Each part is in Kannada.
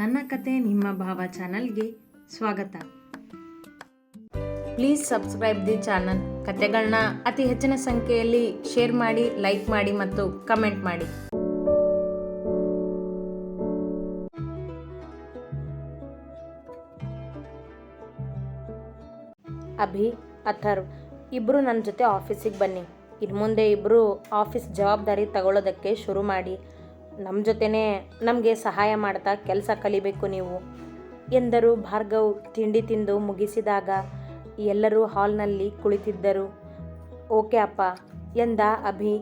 ನನ್ನ ಕತೆ ನಿಮ್ಮ ಭಾವ ಚಾನಲ್ಗೆ ಸ್ವಾಗತ. Please subscribe the channel. ಕತೆಗಳನ್ನ ಅತಿ ಹೆಚ್ಚಿನ ಸಂಖ್ಯೆಯಲ್ಲಿ ಶೇರ್ ಮಾಡಿ, ಲೈಕ್ ಮಾಡಿ ಮತ್ತು ಕಮೆಂಟ್ ಮಾಡಿ. ಅಭಿ, ಅಥರ್ವ್ ಇಬ್ಬರು ನನ್ನ ಜೊತೆ ಆಫೀಸಿಗೆ ಬನ್ನಿ. ಇನ್ನು ಮುಂದೆ ಇಬ್ಬರು ಆಫೀಸ್ ಜವಾಬ್ದಾರಿ ತಗೊಳ್ಳೋದಕ್ಕೆ ಶುರು ಮಾಡಿ. ನಮ್ಮ ಜೊತೆನೇ ನಮಗೆ ಸಹಾಯ ಮಾಡ್ತಾ ಕೆಲಸ ಕಲಿಬೇಕು ನೀವು ಎಂದರು. ಭಾರ್ಗವ್ ತಿಂಡಿ ತಿಂದು ಮುಗಿಸಿದಾಗ ಎಲ್ಲರೂ ಹಾಲ್ನಲ್ಲಿ ಕುಳಿತಿದ್ದರು. ಓಕೆ ಅಪ್ಪ ಎಂದ ಅಭಿ.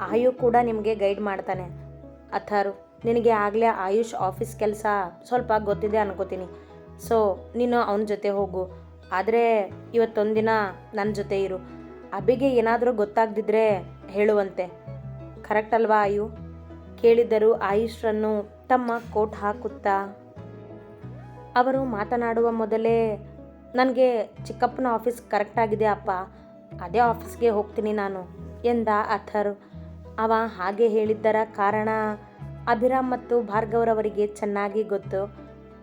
ಆಯು ಕೂಡ ನಿಮಗೆ ಗೈಡ್ ಮಾಡ್ತಾನೆ. ಅಥರು, ನಿನಗೆ ಆಗಲೇ ಆಯುಷ್ ಆಫೀಸ್ ಕೆಲಸ ಸ್ವಲ್ಪ ಗೊತ್ತಿದೆ ಅನ್ಕೋತೀನಿ. ಸೊ, ನೀನು ಅವನ ಜೊತೆ ಹೋಗು. ಆದರೆ ಇವತ್ತೊಂದಿನ ನನ್ನ ಜೊತೆ ಇರು. ಅಭಿಗೆ ಏನಾದರೂ ಗೊತ್ತಾಗ್ದಿದ್ರೆ ಹೇಳುವಂತೆ. ಕರೆಕ್ಟ್ ಅಲ್ವಾ ಆಯು? ಕೇಳಿದ್ದರು ಆಯುಷ್ರನ್ನು ತಮ್ಮ ಕೋಟ್ ಹಾಕುತ್ತಾ? ಅವರು ಮಾತನಾಡುವ ಮೊದಲೇ, ನನಗೆ ಚಿಕ್ಕಪ್ಪನ ಆಫೀಸ್ ಕರೆಕ್ಟ್ ಆಗಿದೆ ಅಪ್ಪ. ಅದೇ ಆಫೀಸ್ಗೆ ಹೋಗ್ತೀನಿ ನಾನು, ಎಂದ ಅಥರ್. ಅವ ಹಾಗೆ ಹೇಳಿದ್ದರ ಕಾರಣ ಅಭಿರಾಮ್ ಮತ್ತು ಭಾರ್ಗವರವರಿಗೆ ಚೆನ್ನಾಗಿ ಗೊತ್ತು.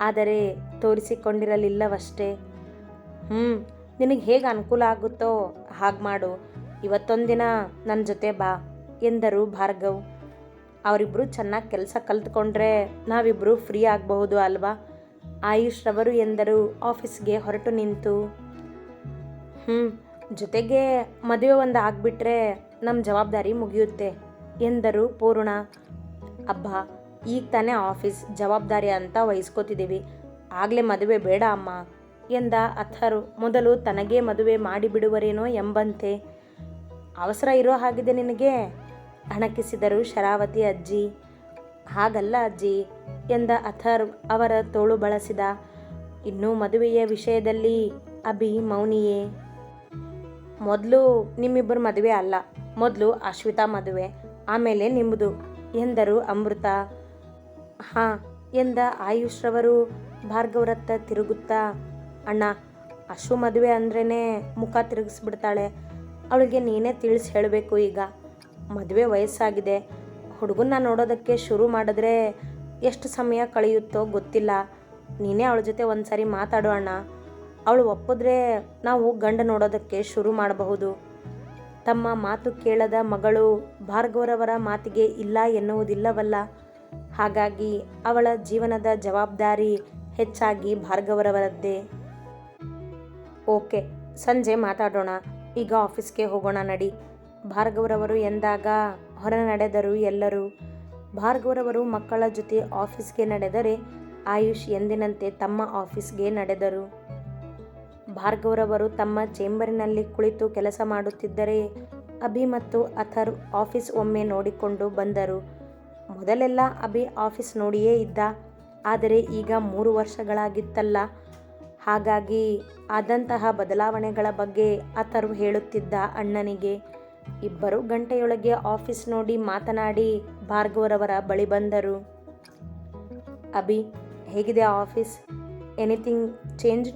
ಆದರೆ ತೋರಿಸಿಕೊಂಡಿರಲಿಲ್ಲವಷ್ಟೇ. ಹ್ಞೂ ನಿನಗೆ ಹೇಗೆ ಅನುಕೂಲ ಆಗುತ್ತೋ ಹಾಗೆ ಮಾಡು. ಇವತ್ತೊಂದಿನ ನನ್ನ ಜೊತೆ ಬಾ, ಎಂದರು ಭಾರ್ಗವ್. ಅವರಿಬ್ಬರು ಚೆನ್ನಾಗಿ ಕೆಲಸ ಕಲ್ತ್ಕೊಂಡ್ರೆ ನಾವಿಬ್ಬರು ಫ್ರೀ ಆಗಬಹುದು ಅಲ್ವಾ? ಆಯುಷ್ ರವರು ಎಂದರು ಆಫೀಸ್ಗೆ ಹೊರಟು ನಿಂತು. ಹ್ಞೂ ಜೊತೆಗೆ ಮದುವೆ ಒಂದು ಆಗಿಬಿಟ್ರೆ ನಮ್ಮ ಜವಾಬ್ದಾರಿ ಮುಗಿಯುತ್ತೆ ಎಂದರು ಪೂರ್ಣ. ಅಬ್ಬ, ಈಗ ತಾನೇ ಆಫೀಸ್ ಜವಾಬ್ದಾರಿ ಅಂತ ವಹಿಸ್ಕೋತಿದ್ದೀವಿ. ಆಗಲೇ ಮದುವೆ ಬೇಡ ಅಮ್ಮ ಎಂದ ಅಥರು. ಮೊದಲು ತನಗೇ ಮದುವೆ ಮಾಡಿಬಿಡುವರೇನೋ ಎಂಬಂತೆ. ಅವಸರ ಇರೋ ಹಾಗಿದೆ ನಿನಗೆ? ಅಣಕಿಸಿದರು, ಶರಾವತಿ ಅಜ್ಜಿ, ಹಾಗಲ್ಲ ಅಜ್ಜಿ ಎಂದ ಅಥರ್ ಅವರ ತೋಳು ಬಳಸಿದ ಇನ್ನೂ ಮದುವೆಯ ವಿಷಯದಲ್ಲಿ ಅಭಿ ಮೌನಿಯೇ, ಮೊದಲು ನಿಮ್ಮಿಬ್ಬರ ಮದುವೆ ಅಲ್ಲ, ಮೊದಲು ಅಶ್ವಿತಾ ಮದುವೆ, ಆಮೇಲೆ ನಿಮ್ಮದು ಎಂದರು ಅಮೃತ. ಹಾಂ ಎಂದ ಆಯುಷ್ರವರು ಭಾರ್ಗವರತ್ತ ತಿರುಗುತ್ತಾ, ಅಣ್ಣ, ಅಶ್ವ ಮದುವೆ ಅಂದ್ರೇ ಮುಖ ತಿರುಗಿಸ್ಬಿಡ್ತಾಳೆ, ಅವಳಿಗೆ ನೀನೇ ತಿಳಿಸಿ ಹೇಳಬೇಕು ಈಗ. ಮದುವೆ ವಯಸ್ಸಾಗಿದೆ. ಹುಡುಗನ್ನ ನೋಡೋದಕ್ಕೆ ಶುರು ಮಾಡಿದ್ರೆ ಎಷ್ಟು ಸಮಯ ಕಳೆಯುತ್ತೋ ಗೊತ್ತಿಲ್ಲ. ನೀನೇ ಅವಳ ಜೊತೆ ಒಂದು ಸಾರಿ ಮಾತಾಡೋಣ ಅವಳು ಒಪ್ಪಿದ್ರೆ ನಾವು ಗಂಡ ನೋಡೋದಕ್ಕೆ ಶುರು ಮಾಡಬಹುದು. ತಮ್ಮ ಮಾತು ಕೇಳದ ಮಗಳು ಭಾರ್ಗವರವರ ಮಾತಿಗೆ ಇಲ್ಲ ಎನ್ನುವುದಿಲ್ಲವಲ್ಲ. ಹಾಗಾಗಿ ಅವಳ ಜೀವನದ ಜವಾಬ್ದಾರಿ ಹೆಚ್ಚಾಗಿ ಭಾರ್ಗವರವರದ್ದೇ. ಓಕೆ, ಸಂಜೆ ಮಾತಾಡೋಣ. ಈಗ ಆಫೀಸ್ಗೆ ಹೋಗೋಣ ನಡಿ. ಭಾರ್ಗವರವರು ಎಂದಾಗ ಹೊರ ನಡೆದರು ಎಲ್ಲರೂ, ಭಾರ್ಗವರವರು ಮಕ್ಕಳ ಜೊತೆ ಆಫೀಸ್ಗೆ ನಡೆದರೆ ಆಯುಷ್ ಎಂದಿನಂತೆ ತಮ್ಮ ಆಫೀಸ್ಗೆ ನಡೆದರು. ಭಾರ್ಗವರವರು ತಮ್ಮ ಚೇಂಬರಿನಲ್ಲಿ ಕುಳಿತು ಕೆಲಸ ಮಾಡುತ್ತಿದ್ದರೆ ಅಭಿ ಮತ್ತು ಅಥರ್ ಆಫೀಸ್ ಒಮ್ಮೆ ನೋಡಿಕೊಂಡು ಬಂದರು. ಮೊದಲೆಲ್ಲ ಅಭಿ ಆಫೀಸ್ ನೋಡಿಯೇ ಇದ್ದ, ಆದರೆ ಈಗ ಮೂರು ವರ್ಷಗಳಾಗಿತ್ತಲ್ಲ. ಹಾಗಾಗಿ ಆದಂತಹ ಬದಲಾವಣೆಗಳ ಬಗ್ಗೆ ಅಥರ್ ಹೇಳುತ್ತಿದ್ದ ಅಣ್ಣನಿಗೆ ಇಬ್ಬರು ಗಂಟೆಯೊಳಗೆ ಆಫೀಸ್ ನೋಡಿ ಮಾತನಾಡಿ ಭಾರ್ಗವರವರ ಬಳಿ ಬಂದರು. ಅಭಿ, ಹೇಗಿದೆ ಆಫೀಸ್? ಎನಿಥಿಂಗ್ ಚೇಂಜ್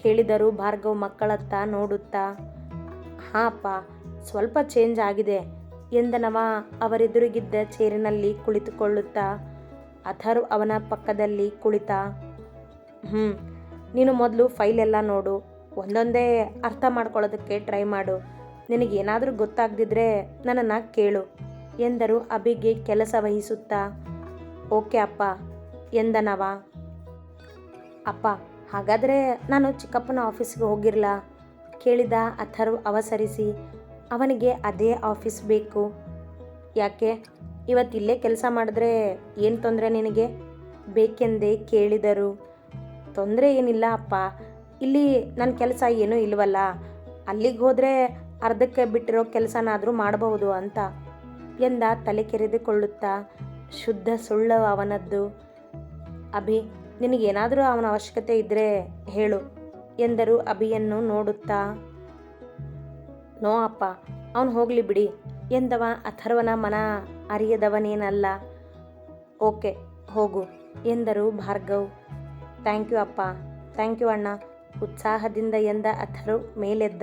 ಕೇಳಿದರು ಭಾರ್ಗವ್ ಮಕ್ಕಳತ್ತ ನೋಡುತ್ತಾ ಅಪ್ಪ, ಸ್ವಲ್ಪ ಚೇಂಜ್ ಆಗಿದೆ ಎಂದನವ ಅವರೆದುರಿಗಿದ್ದ ಚೇರಿನಲ್ಲಿ ಕುಳಿತುಕೊಳ್ಳುತ್ತಾ, ಅಥರ್ ಅವನ ಪಕ್ಕದಲ್ಲಿ ಕುಳಿತ ಹ್ಞೂ ನೀನು ಮೊದಲು ಫೈಲ್ ಎಲ್ಲ ನೋಡು, ಒಂದೊಂದೇ ಅರ್ಥ ಮಾಡ್ಕೊಳ್ಳೋದಕ್ಕೆ ಟ್ರೈ ಮಾಡು. ನಿನಗೇನಾದರೂ ಗೊತ್ತಾಗದಿದ್ರೆ ನನ್ನನ್ನು ಕೇಳು, ಎಂದರು ಅಭಿಗೆ ಕೆಲಸ ವಹಿಸುತ್ತಾ. ಓಕೆ ಅಪ್ಪ, ಎಂದನವ. ಅಪ್ಪ, ಹಾಗಾದರೆ ನಾನು ಚಿಕ್ಕಪ್ಪನ ಆಫೀಸ್ಗೆ ಹೋಗಿರಲ್ಲ ಕೇಳಿದ ಅಥರ್ವ್ ಅವಸರಿಸಿ. ಅವನಿಗೆ ಅದೇ ಆಫೀಸ್ ಬೇಕು. ಯಾಕೆ? ಇವತ್ತಿಲ್ಲೇ ಕೆಲಸ ಮಾಡಿದ್ರೆ ಏನು ತೊಂದರೆ ನಿನಗೆ? ಬೇಕೆಂದೇ ಕೇಳಿದರು. ತೊಂದರೆ ಏನಿಲ್ಲ ಅಪ್ಪ. ಇಲ್ಲಿ ನನ್ನ ಕೆಲಸ ಏನೂ ಇಲ್ವಲ್ಲ. ಅಲ್ಲಿಗೆ ಹೋದರೆ ಅರ್ಧಕ್ಕೆ ಬಿಟ್ಟಿರೋ ಕೆಲಸನಾದರೂ ಮಾಡಬಹುದು ಅಂತ ಎಂದ ತಲೆ ಕೆರೆದುಕೊಳ್ಳುತ್ತಾ ಶುದ್ಧ ಸುಳ್ಳು ಅವನದ್ದು. ಅಭಿ, ನಿನಗೇನಾದರೂ ಅವನ ಅವಶ್ಯಕತೆ ಇದ್ದರೆ ಹೇಳು ಎಂದರು ಅಭಿಯನ್ನು ನೋಡುತ್ತಾ. ನೋ ಅಪ್ಪ, ಅವನು ಹೋಗಲಿ ಬಿಡಿ ಎಂದವ ಅಥರ್ವನ ಮನ ಅರಿಯದವನೇನಲ್ಲ. ಓಕೆ, ಹೋಗು ಎಂದರು ಭಾರ್ಗವ್. ಥ್ಯಾಂಕ್ ಯು ಅಪ್ಪ, ಥ್ಯಾಂಕ್ ಯು ಅಣ್ಣ, ಉತ್ಸಾಹದಿಂದ ಎಂದ ಅಥರು ಮೇಲೆದ್ದ.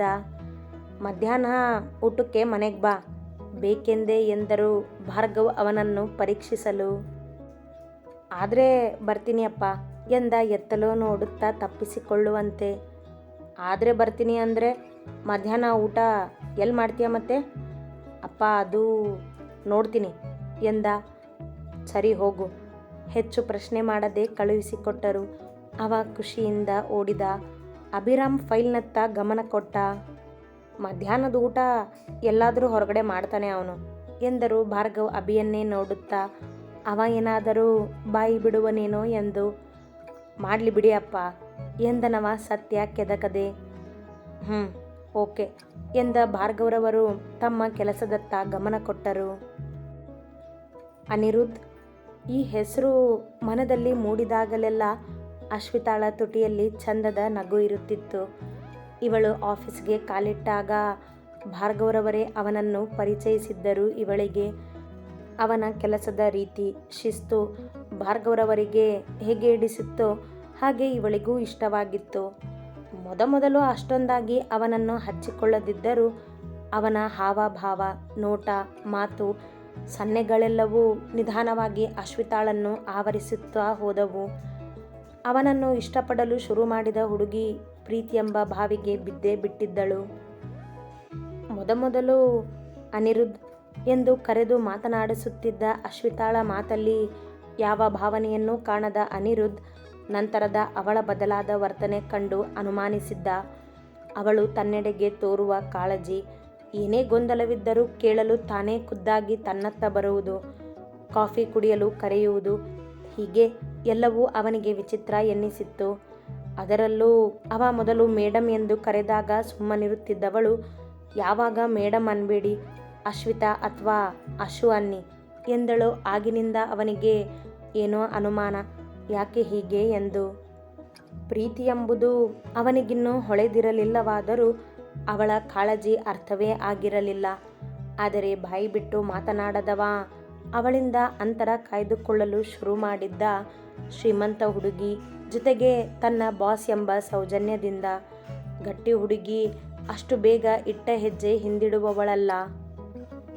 ಮಧ್ಯಾಹ್ನ ಊಟಕ್ಕೆ ಮನೆಗೆ ಬಾ. ಬೇಕೆಂದೇ ಎಂದರು ಭಾರ್ಗವ್ ಅವನನ್ನು ಪರೀಕ್ಷಿಸಲು. ಆದರೆ ಬರ್ತೀನಿ ಅಪ್ಪ ಎಂದ ಎತ್ತಲೋ ನೋಡುತ್ತಾ ತಪ್ಪಿಸಿಕೊಳ್ಳುವಂತೆ. ಆದರೆ ಬರ್ತೀನಿ ಅಂದರೆ ಮಧ್ಯಾಹ್ನ ಊಟ ಎಲ್ಲಿ ಮಾಡ್ತೀಯ ಮತ್ತೆ? ಅಪ್ಪ ಅದು ನೋಡ್ತೀನಿ ಎಂದ. ಸರಿ ಹೋಗು. ಹೆಚ್ಚು ಪ್ರಶ್ನೆ ಮಾಡದೆ ಕಳುಹಿಸಿಕೊಟ್ಟರು. ಅವ ಖುಷಿಯಿಂದ ಓಡಿದ. ಅಭಿರಾಮ್ ಫೈಲ್ನತ್ತ ಗಮನ ಕೊಟ್ಟ. ಮಧ್ಯಾಹ್ನದ ಊಟ ಎಲ್ಲಾದರೂ ಹೊರಗಡೆ ಮಾಡ್ತಾನೆ ಅವನು. ಎಂದರು ಭಾರ್ಗವ್ ಅಭಿಯನ್ನೇ ನೋಡುತ್ತಾ. ಅವ ಏನಾದರೂ ಬಾಯಿ ಬಿಡುವನೇನೋ ಎಂದು. ಮಾಡಲಿ ಬಿಡಿ ಅಪ್ಪ ಎಂದನವ ಸತ್ಯ ಕೆದಕದೆ. ಹ್ಞೂ ಓಕೆ ಎಂದ ಭಾರ್ಗವರವರು ತಮ್ಮ ಕೆಲಸದತ್ತ ಗಮನ ಕೊಟ್ಟರು. ಅನಿರುದ್ಧ್, ಈ ಹೆಸರು ಮನದಲ್ಲಿ ಮೂಡಿದಾಗಲೆಲ್ಲ ಅಶ್ವಿತಾಳ ತುಟಿಯಲ್ಲಿ ಚಂದದ ನಗು ಇರುತ್ತಿತ್ತು. ಇವಳು ಆಫೀಸ್ಗೆ ಕಾಲಿಟ್ಟಾಗ ಭಾರ್ಗವರವರೇ ಅವನನ್ನು ಪರಿಚಯಿಸಿದ್ದರು. ಇವಳಿಗೆ ಅವನ ಕೆಲಸದ ರೀತಿ, ಶಿಸ್ತು ಭಾರ್ಗವರವರಿಗೆ ಹೇಗೆ ಹಿಡಿಸಿತ್ತೋ ಹಾಗೆ ಇವಳಿಗೂ ಇಷ್ಟವಾಗಿತ್ತು. ಮೊದಮೊದಲು ಅಷ್ಟೊಂದಾಗಿ ಅವನನ್ನು ಹಚ್ಚಿಕೊಳ್ಳದಿದ್ದರೂ ಅವನ ಹಾವಭಾವ, ನೋಟ, ಮಾತು, ಸನ್ನೆಗಳೆಲ್ಲವೂ ನಿಧಾನವಾಗಿ ಅಶ್ವಿತಾಳನ್ನು ಆವರಿಸುತ್ತಾ ಹೋದವು. ಅವನನ್ನು ಇಷ್ಟಪಡಲು ಶುರು ಮಾಡಿದ ಹುಡುಗಿ ಪ್ರೀತಿ ಎಂಬ ಭಾವಿಗೆ ಬಿದ್ದೇ ಬಿಟ್ಟಿದ್ದಳು. ಮೊದಮೊದಲು ಅನಿರುದ್ಧ್ ಎಂದು ಕರೆದು ಮಾತನಾಡಿಸುತ್ತಿದ್ದ ಅಶ್ವಿತಾಳ ಮಾತಲ್ಲಿ ಯಾವ ಭಾವನೆಯನ್ನೂ ಕಾಣದ ಅನಿರುದ್ಧ್ ನಂತರದ ಅವಳ ಬದಲಾದ ವರ್ತನೆ ಕಂಡು ಅನುಮಾನಿಸಿದ್ದ. ಅವಳು ತನ್ನೆಡೆಗೆ ತೋರುವ ಕಾಳಜಿ, ಏನೇ ಗೊಂದಲವಿದ್ದರೂ ಕೇಳಲು ತಾನೇ ಖುದ್ದಾಗಿ ತನ್ನತ್ತ ಬರುವುದು, ಕಾಫಿ ಕುಡಿಯಲು ಕರೆಯುವುದು, ಹೀಗೆ ಎಲ್ಲವೂ ಅವನಿಗೆ ವಿಚಿತ್ರ ಎನ್ನಿಸಿತ್ತು. ಅದರಲ್ಲೂ ಅವ ಮೊದಲು ಮೇಡಮ್ ಎಂದು ಕರೆದಾಗ ಸುಮ್ಮನಿರುತ್ತಿದ್ದವಳು, ಯಾವಾಗ ಮೇಡಮ್ ಅನ್ಬೇಡಿ, ಅಶ್ವಿತಾ ಅಥವಾ ಅಶು ಅನ್ನಿ ಎಂದಳು. ಆಗಿನಿಂದ ಅವನಿಗೆ ಏನೋ ಅನುಮಾನ, ಯಾಕೆ ಹೀಗೆ? ಎಂದು. ಪ್ರೀತಿ ಎಂಬುದು ಅವನಿಗಿನ್ನೂ ಹೊಳೆದಿರಲಿಲ್ಲವಾದರೂ ಅವಳ ಕಾಳಜಿ ಅರ್ಥವೇ ಆಗಿರಲಿಲ್ಲ. ಆದರೆ ಬಾಯಿ ಬಿಟ್ಟು ಮಾತನಾಡದವ ಅವಳಿಂದ ಅಂತರ ಕಾಯ್ದುಕೊಳ್ಳಲು ಶುರು ಮಾಡಿದ್ದ ಶ್ರೀಮಂತ ಹುಡುಗಿ ಜೊತೆಗೆ ತನ್ನ ಬಾಸ್ ಎಂಬ ಸೌಜನ್ಯದಿಂದ ಗಟ್ಟಿ ಹುಡುಗಿ ಅಷ್ಟು ಬೇಗ ಇಟ್ಟ ಹೆಜ್ಜೆ ಹಿಂದಿಡುವವಳಲ್ಲ.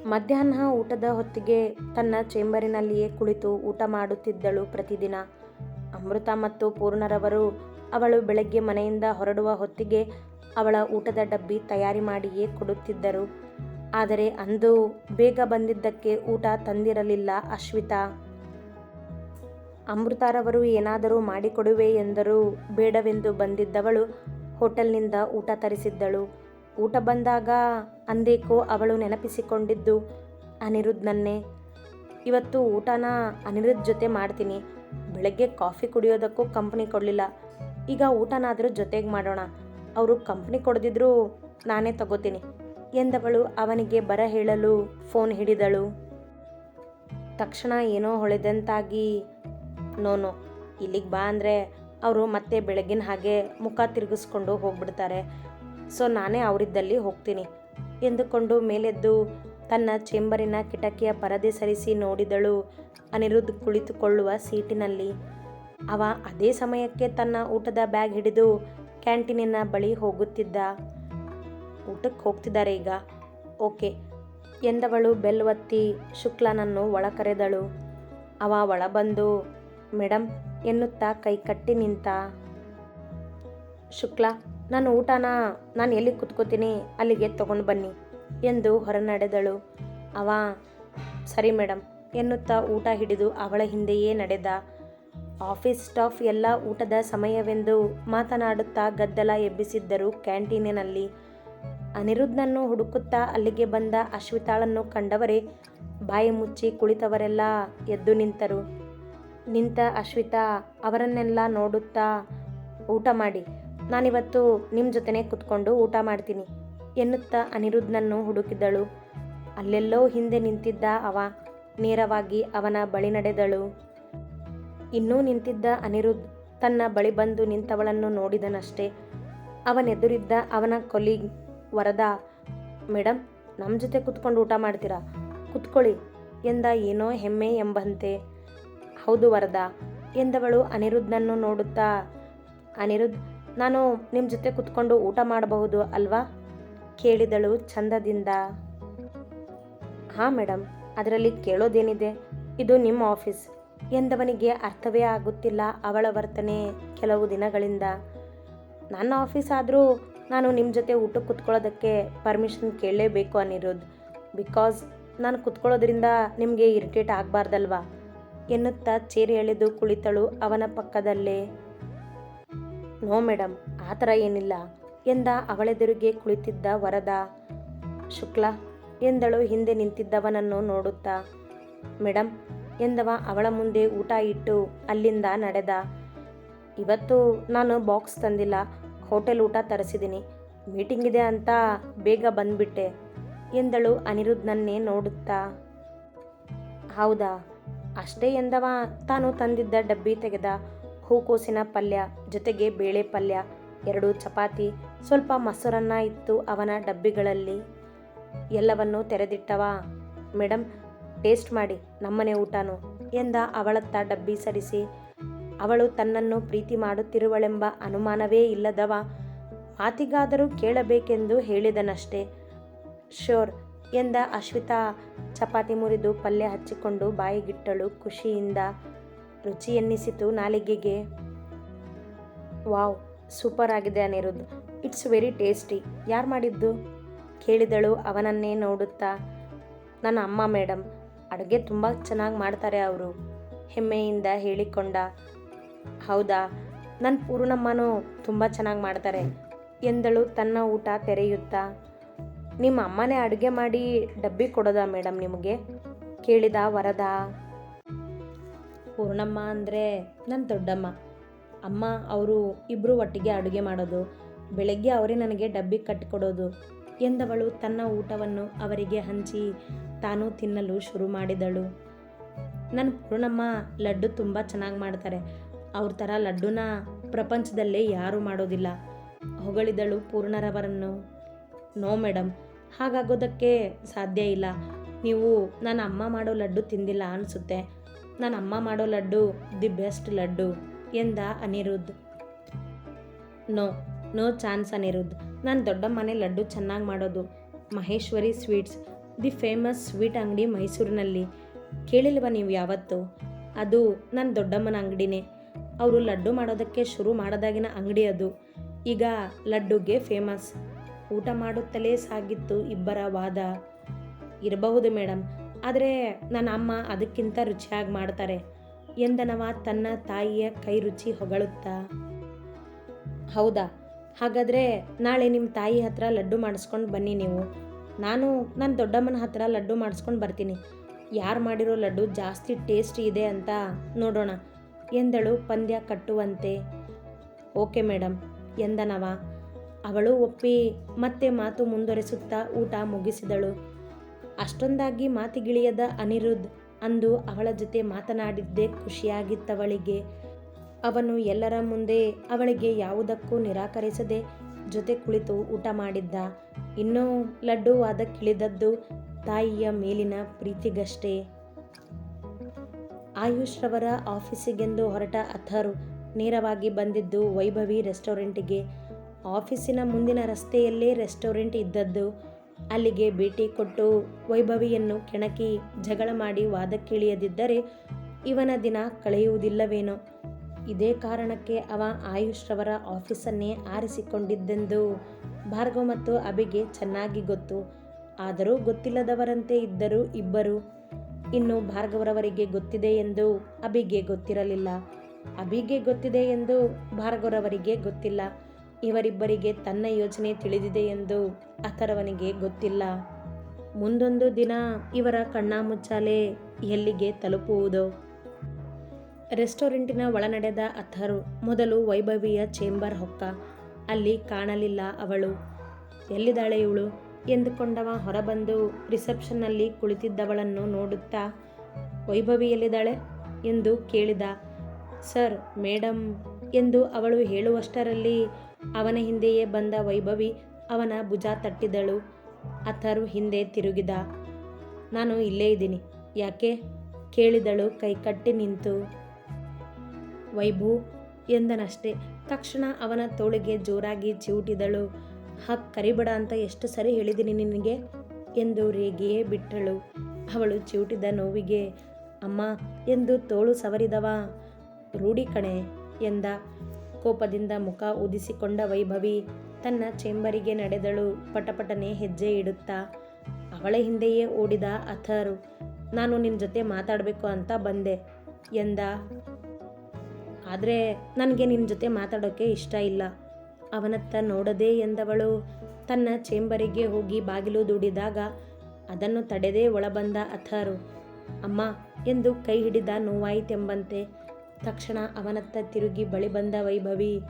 ಮಧ್ಯಾಹ್ನ ಊಟದ ಹೊತ್ತಿಗೆ ತನ್ನ ಚೇಂಬರಿನಲ್ಲಿಯೇ ಕುಳಿತು ಊಟ ಮಾಡುತ್ತಿದ್ದಳು ಪ್ರತಿದಿನ. ಅಮೃತ ಮತ್ತು ಪೂರ್ಣರವರು ಅವಳು ಬೆಳಗ್ಗೆ ಮನೆಯಿಂದ ಹೊರಡುವ ಹೊತ್ತಿಗೆ ಅವಳ ಊಟದ ಡಬ್ಬಿ ತಯಾರಿ ಮಾಡಿಯೇ ಕೊಡುತ್ತಿದ್ದರು. ಆದರೆ ಅಂದು ಬೇಗ ಬಂದಿದ್ದಕ್ಕೆ ಊಟ ತಂದಿರಲಿಲ್ಲ ಅಶ್ವಿತಾ. ಅಮೃತಾರವರು ಏನಾದರೂ ಮಾಡಿಕೊಡುವೆ ಎಂದರೂ ಬೇಡವೆಂದು ಬಂದಿದ್ದವಳು ಹೋಟೆಲ್ನಿಂದ ಊಟ ತರಿಸಿದ್ದಳು. ಊಟ ಬಂದಾಗ ಅಂದೇಕೋ ಅವಳು ನೆನಪಿಸಿಕೊಂಡಿದ್ದು ಅನಿರುದ್ಧನನ್ನೇ ಇವತ್ತು ಊಟನ ಅನಿರುದ್ಧ ಜೊತೆ ಮಾಡ್ತೀನಿ. ಬೆಳಗ್ಗೆ ಕಾಫಿ ಕುಡಿಯೋದಕ್ಕೂ ಕಂಪ್ನಿ ಕೊಡಲಿಲ್ಲ. ಈಗ ಊಟನಾದರೂ ಜೊತೆಗೆ ಮಾಡೋಣ. ಅವರು ಕಂಪ್ನಿ ಕೊಡದಿದ್ರೂ ನಾನೇ ತಗೋತೀನಿ ಎಂದವಳು ಅವನಿಗೆ ಬರ ಹೇಳಲು ಫೋನ್ ಹಿಡಿದಳು. ತಕ್ಷಣ ಏನೋ ಹೊಳೆದಂತಾಗಿ ನೋನು ಇಲ್ಲಿಗೆ ಬಾ ಅಂದರೆ ಅವರು ಮತ್ತೆ ಬೆಳಗಿನ ಹಾಗೆ ಮುಖ ತಿರುಗಿಸ್ಕೊಂಡು ಹೋಗ್ಬಿಡ್ತಾರೆ. ಸೊ ನಾನೇ ಅವರಿದ್ದಲ್ಲಿ ಹೋಗ್ತೀನಿ ಎಂದುಕೊಂಡು ಮೇಲೆದ್ದು ತನ್ನ ಚೇಂಬರಿನ ಕಿಟಕಿಯ ಪರದೆ ಸರಿಸಿ ನೋಡಿದಳು ಅನಿರುದ್ಧ ಕುಳಿತುಕೊಳ್ಳುವ ಸೀಟಿನಲ್ಲಿ. ಅವ ಅದೇ ಸಮಯಕ್ಕೆ ತನ್ನ ಊಟದ ಬ್ಯಾಗ್ ಹಿಡಿದು ಕ್ಯಾಂಟೀನಿನ ಬಳಿ ಹೋಗುತ್ತಿದ್ದ. ಊಟಕ್ಕೆ ಹೋಗ್ತಿದ್ದಾರೆ ಈಗ. ಓಕೆ ಎಂದವಳು ಬೆಲ್ ಒತ್ತಿ ಶುಕ್ಲನನ್ನು ಒಳ ಕರೆದಳು ಅವ ಒಳ ಬಂದು ಮೇಡಮ್ ಎನ್ನುತ್ತಾ ಕೈ ಕಟ್ಟಿ ನಿಂತ. ಶುಕ್ಲಾ ನಾನು ಊಟನ ನಾನು ಎಲ್ಲಿ ಕುತ್ಕೋತೀನಿ, ಅಲ್ಲಿಗೆ ತಗೊಂಡು ಬನ್ನಿ ಎಂದು ಹೊರನಡೆದಳು. ಅವ, ಸರಿ ಮೇಡಮ್ ಎನ್ನುತ್ತಾ ಊಟ ಹಿಡಿದು ಅವಳ ಹಿಂದೆಯೇ ನಡೆದ. ಆಫೀಸ್ ಸ್ಟಾಫ್ ಎಲ್ಲ ಊಟದ ಸಮಯವೆಂದು ಮಾತನಾಡುತ್ತಾ ಗದ್ದಲ ಎಬ್ಬಿಸಿದ್ದರು ಕ್ಯಾಂಟೀನಿನಲ್ಲಿ. ಅನಿರುದ್ಧನನ್ನು ಹುಡುಕುತ್ತಾ ಅಲ್ಲಿಗೆ ಬಂದ ಅಶ್ವಿತಾಳನ್ನು ಕಂಡವರೇ, ಬಾಯಿ ಮುಚ್ಚಿ ಕುಳಿತವರೆಲ್ಲ ಎದ್ದು ನಿಂತರು. ನಿಂತ ಅಶ್ವಿತಾ ಅವರನ್ನೆಲ್ಲ ನೋಡುತ್ತಾ ಊಟ ಮಾಡಿ. ನಾನಿವತ್ತು ನಿಮ್ಮ ಜೊತೆನೇ ಕುತ್ಕೊಂಡು ಊಟ ಮಾಡ್ತೀನಿ ಎನ್ನುತ್ತಾ ಅನಿರುದ್ಧನನ್ನು ಹುಡುಕಿದಳು. ಅಲ್ಲೆಲ್ಲೋ ಹಿಂದೆ ನಿಂತಿದ್ದ ಅವ ನೇರವಾಗಿ ಅವನ ಬಳಿ ನಡೆದಳು. ಇನ್ನೂ ನಿಂತಿದ್ದ ಅನಿರುದ್ಧ ತನ್ನ ಬಳಿ ಬಂದು ನಿಂತವಳನ್ನು ನೋಡಿದನಷ್ಟೇ. ಅವನೆದುರಿದ್ದ ಅವನ ಕೊಲೀಗ್ ವರದ ಮೇಡಮ್ ನಮ್ಮ ಜೊತೆ ಕುತ್ಕೊಂಡು ಊಟ ಮಾಡ್ತೀರಾ? ಕುತ್ಕೊಳ್ಳಿ ಎಂದ ಏನೋ ಹೆಮ್ಮೆ ಎಂಬಂತೆ. ಹೌದು ವರದ ಎಂದವಳು ಅನಿರುದ್ಧನನ್ನು ನೋಡುತ್ತಾ, ಅನಿರುದ್ಧ, ನಾನು ನಿಮ್ಮ ಜೊತೆ ಕುತ್ಕೊಂಡು ಊಟ ಮಾಡಬಹುದು ಅಲ್ವಾ? ಕೇಳಿದಳು ಚಂದದಿಂದ ಹಾಂ ಮೇಡಮ್ ಅದರಲ್ಲಿ ಕೇಳೋದೇನಿದೆ? ಇದು ನಿಮ್ಮ ಆಫೀಸ್. ಎಂದವನಿಗೆ ಅರ್ಥವೇ ಆಗುತ್ತಿಲ್ಲ ಅವಳ ವರ್ತನೆ ಕೆಲವು ದಿನಗಳಿಂದ. ನನ್ನ ಆಫೀಸ್ ಆದರೂ ನಾನು ನಿಮ್ಮ ಜೊತೆ ಊಟಕ್ಕೆ ಕುತ್ಕೊಳ್ಳೋದಕ್ಕೆ ಪರ್ಮಿಷನ್ ಕೇಳಲೇಬೇಕು ಅನಿರುದ್ಧ, ಬಿಕಾಸ್ ನಾನು ಕುತ್ಕೊಳ್ಳೋದ್ರಿಂದ ನಿಮಗೆ ಇರಿಟೇಟ್ ಆಗಬಾರ್ದಲ್ವಾ? ಎನ್ನುತ್ತಾ ಚೇರಿ ಎಳೆದು ಕುಳಿತಳು ಅವನ ಪಕ್ಕದಲ್ಲೇ. ನೋ ಮೇಡಮ್ ಆ ಥರ ಏನಿಲ್ಲ, ಎಂದ ಅವಳೆದುರಿಗೆ ಕುಳಿತಿದ್ದ ವರದ. ಶುಕ್ಲ, ಎಂದಳು ಹಿಂದೆ ನಿಂತಿದ್ದವನನ್ನು ನೋಡುತ್ತಾ. ಮೇಡಮ್ ಎಂದವ ಅವಳ ಮುಂದೆ ಊಟ ಇಟ್ಟು ಅಲ್ಲಿಂದ ನಡೆದ. ಇವತ್ತು ನಾನು ಬಾಕ್ಸ್ ತಂದಿಲ್ಲ, ಹೋಟೆಲ್ ಊಟ ತರಿಸಿದ್ದೀನಿ, ಮೀಟಿಂಗ್ ಇದೆ ಅಂತ ಬೇಗ ಬಂದ್ಬಿಟ್ಟೆ, ಎಂದಳು ಅನಿರುದ್ಧನನ್ನೇ ನೋಡುತ್ತಾ. ಹೌದಾ? ಅಷ್ಟೇ ಎಂದವ. ತಾನು ತಂದಿದ್ದ ಡಬ್ಬಿ ತೆಗೆದ ಹೂಕೋಸಿನ ಪಲ್ಯ, ಜೊತೆಗೆ ಬೇಳೆ ಪಲ್ಯ, ಎರಡು ಚಪಾತಿ, ಸ್ವಲ್ಪ ಮೊಸರನ್ನ ಇತ್ತು ಅವನ ಡಬ್ಬಿಗಳಲ್ಲಿ. ಎಲ್ಲವನ್ನೂ ತೆರೆದಿಟ್ಟವ. ಮೇಡಮ್ ಟೇಸ್ಟ್ ಮಾಡಿ, ನಮ್ಮನೆ ಊಟನು, ಎಂದ ಅವಳತ್ತ ಡಬ್ಬಿ ಸರಿಸಿ. ಅವಳು ತನ್ನನ್ನು ಪ್ರೀತಿ ಮಾಡುತ್ತಿರುವಳೆಂಬ ಅನುಮಾನವೇ ಇಲ್ಲದವ. ಮಾತಿಗಾದರೂ ಕೇಳಬೇಕೆಂದು ಹೇಳಿದನಷ್ಟೇ. ಶ್ಯೂರ್ ಎಂದ ಅಶ್ವಿತಾ ಚಪಾತಿ ಮುರಿದು ಪಲ್ಯ ಹಚ್ಚಿಕೊಂಡು ಬಾಯಿಗಿಟ್ಟಳು ಖುಷಿಯಿಂದ. ರುಚಿ ಎನ್ನಿಸಿತು ನಾಲಿಗೆಗೆ. ವಾವ್, ಸೂಪರ್ ಆಗಿದೆ ಅನಿರುದ್ಧ್. It's very tasty. ಯಾರು ಮಾಡಿದ್ದು? ಕೇಳಿದಳು ಅವನನ್ನೇ ನೋಡುತ್ತಾ. ನನ್ನ ಅಮ್ಮ ಮೇಡಮ್ ಅಡುಗೆ ತುಂಬ ಚೆನ್ನಾಗಿ ಮಾಡ್ತಾರೆ ಅವರು, ಹೆಮ್ಮೆಯಿಂದ ಹೇಳಿಕೊಂಡ. ಹೌದಾ? ನನ್ನ ಪೂರ್ಣಮ್ಮನೂ ತುಂಬ ಚೆನ್ನಾಗಿ ಮಾಡ್ತಾರೆ, ಎಂದಳು ತನ್ನ ಊಟ ತೆರೆಯುತ್ತಾ. ನಿಮ್ಮ ಅಮ್ಮನೇ ಅಡುಗೆ ಮಾಡಿ ಡಬ್ಬಿ ಕೊಡೋದಾ ಮೇಡಮ್ ನಿಮಗೆ? ಕೇಳಿದ, ವರದ? ಪೂರ್ಣಮ್ಮ ಅಂದರೆ ನನ್ನ ದೊಡ್ಡಮ್ಮ. ಅಮ್ಮ, ಅವರು ಇಬ್ಬರು ಒಟ್ಟಿಗೆ ಅಡುಗೆ ಮಾಡೋದು. ಬೆಳಗ್ಗೆ ಅವರೇ ನನಗೆ ಡಬ್ಬಿ ಕಟ್ಟಿಕೊಡೋದು ಎಂದವಳು ತನ್ನ ಊಟವನ್ನು ಅವರಿಗೆ ಹಂಚಿ ತಾನು ತಿನ್ನಲು ಶುರು ಮಾಡಿದಳು. ನನ್ನ ಪೂರ್ಣಮ್ಮ ಲಡ್ಡು ತುಂಬ ಚೆನ್ನಾಗಿ ಮಾಡ್ತಾರೆ. ಅವ್ರ ಥರ ಲಡ್ಡುನ ಪ್ರಪಂಚದಲ್ಲೇ ಯಾರೂ ಮಾಡೋದಿಲ್ಲ. ಹೊಗಳಿದಳು ಪೂರ್ಣರವರನ್ನು. ನೋ ಮೇಡಮ್ ಹಾಗಾಗೋದಕ್ಕೆ ಸಾಧ್ಯ ಇಲ್ಲ. ನೀವು ನನ್ನ ಅಮ್ಮ ಮಾಡೋ ಲಡ್ಡು ತಿಂದಿಲ್ಲ ಅನಿಸುತ್ತೆ. ನನ್ನ ಅಮ್ಮ ಮಾಡೋ ಲಡ್ಡು, ದಿ ಬೆಸ್ಟ್ ಲಡ್ಡು ಎಂದ Aniruddh. No no chance Aniruddh. ನಾನು ದೊಡ್ಡಮ್ಮನೆ ಲಡ್ಡು ಚೆನ್ನಾಗಿ ಮಾಡೋದು. Maheshwari sweets, the famous sweet ಅಂಗಡಿ ಮೈಸೂರಿನಲ್ಲಿ. ಕೇಳಿಲ್ವ ನೀವು ಯಾವತ್ತು? ಅದು ನನ್ನ ದೊಡ್ಡಮ್ಮನ ಅಂಗಡಿನೇ. ಅವರು ಲಡ್ಡು ಮಾಡೋದಕ್ಕೆ ಶುರು ಮಾಡೋದಾಗಿನ ಅಂಗಡಿ ಅದು. ಈಗ ಲಡ್ಡುಗೆ ಫೇಮಸ್. ಊಟ ಮಾಡುತ್ತಲೇ ಸಾಗಿತ್ತು ಇಬ್ಬರ ವಾದ ಇರಬಹುದು ಮೇಡಮ್ ಆದರೆ ನನ್ನ ಅಮ್ಮ ಅದಕ್ಕಿಂತ ರುಚಿಯಾಗಿ ಮಾಡ್ತಾರೆ. ಎಂದನವ ತನ್ನ ತಾಯಿಯ ಕೈ ರುಚಿ ಹೊಗಳುತ್ತಾ. ಹೌದಾ? ಹಾಗಾದರೆ ನಾಳೆ ನಿಮ್ಮ ತಾಯಿ ಹತ್ರ ಲಡ್ಡು ಮಾಡಿಸ್ಕೊಂಡು ಬನ್ನಿ ನೀವು. ನಾನು ನನ್ನ ದೊಡ್ಡಮ್ಮನ ಹತ್ರ ಲಡ್ಡು ಮಾಡಿಸ್ಕೊಂಡು ಬರ್ತೀನಿ. ಯಾರು ಮಾಡಿರೋ ಲಡ್ಡು ಜಾಸ್ತಿ ಟೇಸ್ಟ್ ಇದೆ ಅಂತ ನೋಡೋಣ ಎಂದಳು ಪಂದ್ಯ ಕಟ್ಟುವಂತೆ. ಓಕೆ ಮೇಡಮ್ ಎಂದನವ ಅವಳು ಒಪ್ಪಿ ಮತ್ತೆ ಮಾತು ಮುಂದುವರೆಸುತ್ತಾ ಊಟ ಮುಗಿಸಿದಳು. ಅಷ್ಟೊಂದಾಗಿ ಮಾತಿಗಿಳಿಯದ ಅನಿರುದ್ಧ್ ಅಂದು ಅವಳ ಜೊತೆ ಮಾತನಾಡಿದ್ದೇ ಖುಷಿಯಾಗಿತ್ತವಳಿಗೆ. ಅವನು ಎಲ್ಲರ ಮುಂದೆ ಅವಳಿಗೆ ಯಾವುದಕ್ಕೂ ನಿರಾಕರಿಸದೆ ಜೊತೆ ಕುಳಿತು ಊಟ ಮಾಡಿದ್ದ. ಇನ್ನೂ ಲಡ್ಡು ವಾದಕ್ಕಿಳಿದದ್ದು ತಾಯಿಯ ಮೇಲಿನ ಪ್ರೀತಿಗಷ್ಟೇ. ಆಯುಷ್ ರವರ ಆಫೀಸಿಗೆಂದು ಹೊರಟ ಅಥರು ನೇರವಾಗಿ ಬಂದಿದ್ದು ವೈಭವಿ ರೆಸ್ಟೋರೆಂಟಿಗೆ. ಆಫೀಸಿನ ಮುಂದಿನ ರಸ್ತೆಯಲ್ಲೇ ರೆಸ್ಟೋರೆಂಟ್ ಇದ್ದದ್ದು. ಅಲ್ಲಿಗೆ ಭೇಟಿ ಕೊಟ್ಟು ವೈಭವಿಯನ್ನು ಕೆಣಕಿ ಜಗಳ ಮಾಡಿ ವಾದಕ್ಕಿಳಿಯದಿದ್ದರೆ ಇವನ ದಿನ ಕಳೆಯುವುದಿಲ್ಲವೇನೋ. ಇದೇ ಕಾರಣಕ್ಕೆ ಅವ ಆಯುಷ್ರವರ ಆಫೀಸನ್ನೇ ಆರಿಸಿಕೊಂಡಿದ್ದೆಂದು ಭಾರ್ಗವ ಮತ್ತು ಅಭಿಗೆ ಚೆನ್ನಾಗಿ ಗೊತ್ತು. ಆದರೂ ಗೊತ್ತಿಲ್ಲದವರಂತೆ ಇದ್ದರು ಇಬ್ಬರು. ಇನ್ನು ಭಾರ್ಗವರವರಿಗೆ ಗೊತ್ತಿದೆ ಎಂದು ಅಭಿಗೆ ಗೊತ್ತಿರಲಿಲ್ಲ. ಅಭಿಗೆ ಗೊತ್ತಿದೆ ಎಂದು ಭಾರ್ಗವರವರಿಗೆ ಗೊತ್ತಿಲ್ಲ. ಇವರಿಬ್ಬರಿಗೆ ತನ್ನ ಯೋಜನೆ ತಿಳಿದಿದೆ ಎಂದು ಅಥರವನಿಗೆ ಗೊತ್ತಿಲ್ಲ. ಮುಂದೊಂದು ದಿನ ಇವರ ಕಣ್ಣಾಮುಚ್ಚಾಲೆ ಎಲ್ಲಿಗೆ ತಲುಪುವುದು. ರೆಸ್ಟೋರೆಂಟಿನ ಒಳನಡೆದ ಅಥರ್ ಮೊದಲು ವೈಭವಿಯ ಚೇಂಬರ್ ಹೊಕ್ಕ. ಅಲ್ಲಿ ಕಾಣಲಿಲ್ಲ ಅವಳು. ಎಲ್ಲಿದ್ದಾಳೆ ಇವಳು? ಎಂದುಕೊಂಡವ ಹೊರಬಂದು ರಿಸೆಪ್ಷನ್ನಲ್ಲಿ ಕುಳಿತಿದ್ದವಳನ್ನು ನೋಡುತ್ತಾ, ವೈಭವಿ ಎಲ್ಲಿದ್ದಾಳೆ? ಎಂದು ಕೇಳಿದ. ಸರ್ ಮೇಡಮ್ ಎಂದು ಅವಳು ಹೇಳುವಷ್ಟರಲ್ಲಿ ಅವನ ಹಿಂದೆಯೇ ಬಂದ ವೈಭವಿ ಅವನ ಭುಜ ತಟ್ಟಿದಳು. ಅಥರ್ವ್ ಹಿಂದೆ ತಿರುಗಿದ, ನಾನು ಇಲ್ಲೇ ಇದ್ದೀನಿ. ಯಾಕೆ? ಕೇಳಿದಳು ಕೈ ಕಟ್ಟಿ ನಿಂತು. ವೈಭು ಎಂದನಷ್ಟೇ. ತಕ್ಷಣ ಅವನ ತೋಳಿಗೆ ಜೋರಾಗಿ ಚಿವುಟಿದಳು. ಹಕ್, ಕರಿಬೇಡ ಅಂತ ಎಷ್ಟು ಸರಿ ಹೇಳಿದ್ದೀನಿ ನಿನಗೆ? ಎಂದು ರೇಗಿಯೇ ಬಿಟ್ಟಳು. ಅವಳು ಚಿವುಟಿದ ನೋವಿಗೆ, ಅಮ್ಮ, ಎಂದು ತೋಳು ಸವರಿದವ. ರೂಢಿ ಕಣೆ, ಎಂದ. ಕೋಪದಿಂದ ಮುಖ ಉದಿಸಿಕೊಂಡ ವೈಭವಿ ತನ್ನ ಚೇಂಬರಿಗೆ ನಡೆದಳು. ಪಟಪಟನೆ ಹೆಜ್ಜೆ ಇಡುತ್ತಾ, ಅವಳ ಹಿಂದೆಯೇ ಓಡಿದ ಅಥರ್, ನಾನು ನಿನ್ನ ಜೊತೆ ಮಾತಾಡಬೇಕು ಅಂತ ಬಂದೆ ಎಂದ. ಆದರೆ ನನಗೆ ನಿನ್ನ ಜೊತೆ ಮಾತಾಡೋಕ್ಕೆ ಇಷ್ಟ ಇಲ್ಲ. ಅವನತ್ತ ನೋಡದೆ ಎಂದವಳು ತನ್ನ ಚೇಂಬರಿಗೆ ಹೋಗಿ ಬಾಗಿಲು ದುಡಿದಾಗ, ಅದನ್ನು ತಡೆದೇ ಒಳಬಂದ ಅಥರು. ಅಮ್ಮ ಎಂದು ಕೈ ಹಿಡಿದ ನೋವಾಯಿತೆಂಬಂತೆ ತಕ್ಷಣ ಅವನತ್ತ ತಿರುಗಿ ಬಳಿ ಬಂದ ವೈಭವಿ,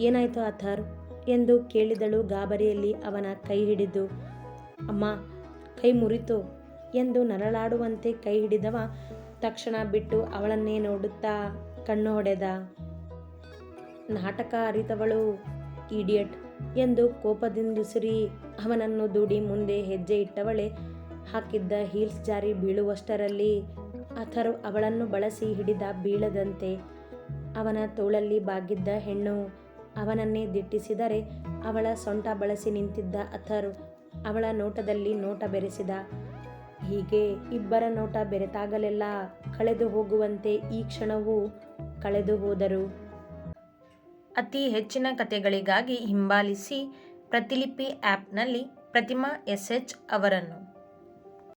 ಏನಾಯ್ತು ಅಥರ್ ಎಂದು ಕೇಳಿದಳು ಗಾಬರಿಯಲ್ಲಿ ಅವನ ಕೈ ಹಿಡಿದು. ಅಮ್ಮ, ಕೈ ಮುರಿತು ಎಂದು ನರಳಾಡುವಂತೆ ಕೈ ಹಿಡಿದವ ತಕ್ಷಣ ಬಿಟ್ಟು ಅವಳನ್ನೇ ನೋಡುತ್ತಾ ಕಣ್ಣು ಹೊಡೆದ. ನಾಟಕ ಅರಿತವಳು, ಇಡಿಯಟ್ ಎಂದು ಕೋಪದಿಂದುಸಿರಿ ಅವನನ್ನು ದೂಡಿ ಮುಂದೆ ಹೆಜ್ಜೆ ಇಟ್ಟವಳೆ ಹಾಕಿದ್ದ ಹೀಲ್ಸ್ ಜಾರಿ ಬೀಳುವಷ್ಟರಲ್ಲಿ ಅಥರು ಅವಳನ್ನು ಬಳಸಿ ಹಿಡಿದ ಬೀಳದಂತೆ ಅವನ ತೋಳಲ್ಲಿ ಬಾಗಿದ್ದ ಹೆಣ್ಣು ಅವನನ್ನೇ ದಿಟ್ಟಿಸಿದರೆ ಅವಳ ಸೊಂಟ ಬಳಸಿ ನಿಂತಿದ್ದ ಅಥರ್ ಅವಳ ನೋಟದಲ್ಲಿ ನೋಟ ಬೆರೆಸಿದ, ಹೀಗೆ ಇಬ್ಬರ ನೋಟ ಬೆರೆತಾಗಲೆಲ್ಲ ಕಳೆದು ಹೋಗುವಂತೆ ಈ ಕ್ಷಣವೂ ಕಳೆದು ಹೋದರು. ಅತಿ ಹೆಚ್ಚಿನ ಕಥೆಗಳಿಗಾಗಿ ಹಿಂಬಾಲಿಸಿ ಪ್ರತಿಲಿಪಿ ಆ್ಯಪ್ನಲ್ಲಿ ಪ್ರತಿಮಾ ಎಸ್ ಎಚ್ ಅವರನ್ನು.